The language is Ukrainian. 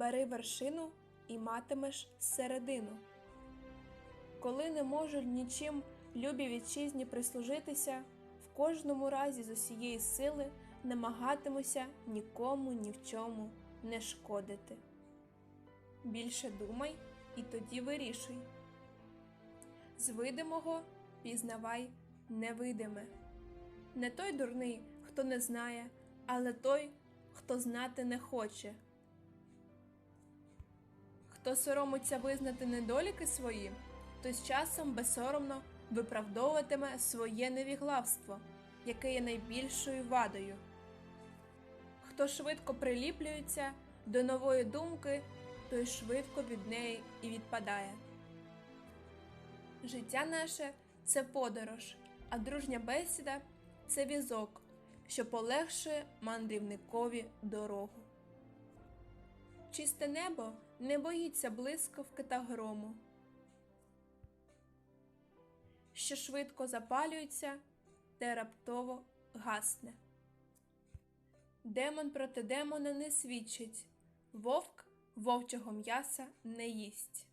бери вершину і матимеш середину. Коли не можу нічим любі вітчизні прислужитися, в кожному разі з усієї сили намагатимуся нікому ні в чому не шкодити. Більше думай і тоді вирішуй. З видимого пізнавай невидиме. Не той дурний, хто не знає, але той, хто знати не хоче. Хто соромиться визнати недоліки свої, той з часом безсоромно виправдовуватиме своє невіглавство, яке є найбільшою вадою. Хто швидко приліплюється до нової думки, той швидко від неї і відпадає. Життя наше це подорож, а дружня бесіда це візок, що полегшує мандрівникові дорогу. Чисте небо не боїться блискавки та грому, що швидко запалюється, те раптово гасне. Демон проти демона не свідчить, вовк вовчого м'яса не їсть.